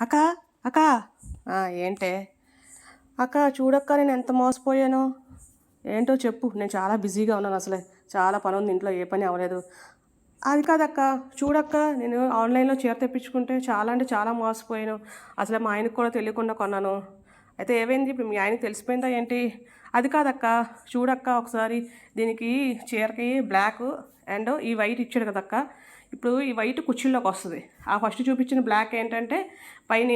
అక్క అక్క. ఏంటే? అక్క చూడక్క నేను ఎంత మోసపోయాను. ఏంటో చెప్పు నేను చాలా బిజీగా ఉన్నాను అసలే. చాలా పని ఉంది ఇంట్లో ఏ పని అవ్వలేదు. అది కాదక్క చూడక్క నేను ఆన్లైన్లో చీర తెప్పించుకుంటే చాలా అంటే చాలా మోసపోయాను. అసలు మా ఆయనకు కూడా తెలియకుండా కొన్నాను. అయితే ఏమైంది? ఇప్పుడు మీ ఆయనకు తెలిసిపోయిందా ఏంటి? అది కాదక్క చూడక్క ఒకసారి దీనికి చీరకి బ్లాక్ అండ్ ఈ వైట్ ఇచ్చాడు కదక్క. ఇప్పుడు ఈ వైట్ కుర్చీల్లోకి వస్తుంది. ఆ ఫస్ట్ చూపించిన బ్లాక్ ఏంటంటే పైన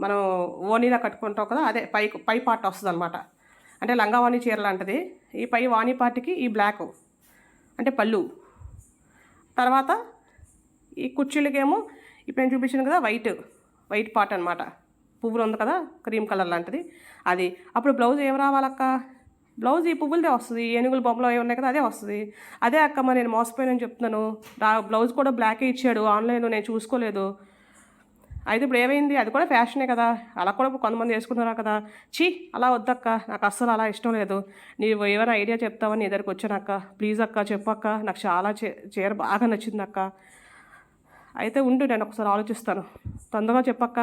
మనం ఓనీలా కట్టుకుంటాం కదా అదే పై పై పార్ట్ వస్తుంది అనమాట అంటే లంగావాణి చీర లాంటిది. ఈ పై వాణి పార్ట్కి ఈ బ్లాక్. అంటే పళ్ళు. తర్వాత ఈ కుర్చీలకేమో ఇప్పుడు నేను చూపించాను కదా వైట్ వైట్ పార్ట్ అనమాట పువ్వులు ఉంది కదా క్రీమ్ కలర్ లాంటిది. అది. అప్పుడు బ్లౌజ్ ఏం రావాలక్క? బ్లౌజ్ ఈ పువ్వులదే వస్తుంది ఏనుగుల బొమ్మలు అవి ఉన్నాయి కదా అదే వస్తుంది. అదే అక్క నేను మోసపోయానని చెప్తున్నాను. బ్లౌజ్ కూడా బ్లాకే ఇచ్చాడు ఆన్లైన్లో నేను చూసుకోలేదు. అయితే ఇప్పుడు ఏమైంది? అది కూడా ఫ్యాషనే కదా. అలా కూడా కొంతమంది వేసుకుంటున్నారు కదా. చీ అలా వద్దక్క. నాకు అస్సలు అలా ఇష్టం లేదు. నీవు ఏమైనా ఐడియా చెప్తావని నీ దగ్గరికి వచ్చానక్క ప్లీజ్ అక్క చెప్పక్క నాకు చాలా చీర బాగా నచ్చింది అక్క. అయితే ఉండు నేను ఒకసారి ఆలోచిస్తాను. తొందరగా చెప్పక్క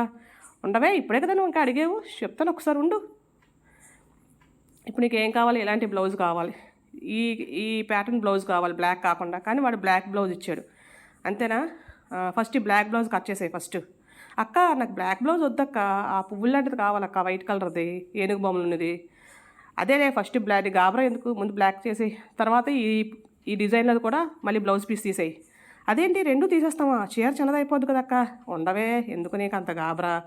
ఉండవే ఇప్పుడే కదా నువ్వు ఇంకా అడిగేవు. చెప్తాను ఒకసారి ఉండు. ఇప్పుడు నీకు ఏం కావాలి? ఎలాంటి బ్లౌజ్ కావాలి? ఈ ఈ ప్యాటర్న్ బ్లౌజ్ కావాలి బ్లాక్ కాకుండా. కానీ వాడు బ్లాక్ బ్లౌజ్ ఇచ్చాడు. అంతేనా? ఫస్ట్ బ్లాక్ బ్లౌజ్ కట్ చేసాయి ఫస్ట్. అక్క నాకు బ్లాక్ బ్లౌజ్ వద్దక్క. ఆ పువ్వులు లాంటిది కావాలక్క. వైట్ కలర్ది ఏనుగు బొమ్మలు ఉన్నది. అదేలే ఫస్ట్ బ్లాక్ గాబరా ఎందుకు? ముందు బ్లాక్ చేసి తర్వాత ఈ ఈ డిజైన్లో కూడా మళ్ళీ బ్లౌజ్ పీస్ తీసేయి. అదేంటి? రెండు తీసేస్తామా? చీర చిన్నదైపోద్ది కదక్క. ఉండవే ఎందుకు నీకు అంత గాబరా?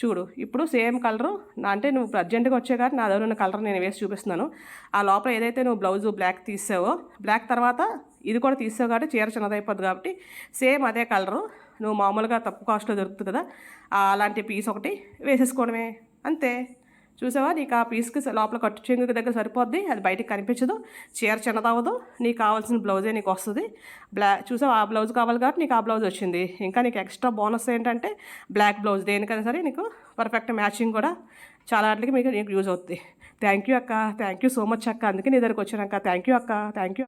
చూడు ఇప్పుడు సేమ్ కలరు నా అంటే నువ్వు ఇప్పుడు అర్జెంటుగా వచ్చే కానీ నా దగ్గర ఉన్న కలర్ నేను వేసి చూపిస్తున్నాను. ఆ లోపల ఏదైతే నువ్వు బ్లౌజు బ్లాక్ తీసావో బ్లాక్ తర్వాత ఇది కూడా తీసావు కాబట్టి చీర చిన్నదైపోద్ది కాబట్టి సేమ్ అదే కలరు. నువ్వు మామూలుగా తక్కువ కాస్ట్లో దొరుకుతుంది కదా అలాంటి పీస్ ఒకటి వేసేసుకోవడమే అంతే. చూసావా? నీకు ఆ పీస్కి లోపల కట్టు చెంగుకి దగ్గర సరిపోద్ది. అది బయటకు కనిపించదు. చీర చిన్నదవ్వదు. నీకు కావాల్సిన బ్లౌజే నీకు వస్తుంది. బ్లా చూసావా? ఆ బ్లౌజ్ కావాలి కాబట్టి నీకు ఆ బ్లౌజ్ వచ్చింది. ఇంకా నీకు ఎక్స్ట్రా బోనస్ ఏంటంటే బ్లాక్ బ్లౌజ్ దేనికైనా సరే నీకు పర్ఫెక్ట్ మ్యాచింగ్ కూడా చాలా వాటికి మీకు నీకు యూజ్ అవుతుంది థ్యాంక్ యూ అక్క. థ్యాంక్ యూ సో మచ్ అక్క. అందుకే నీ దగ్గరకు వచ్చాను అక్క. థ్యాంక్ యూ అక్క. Thank you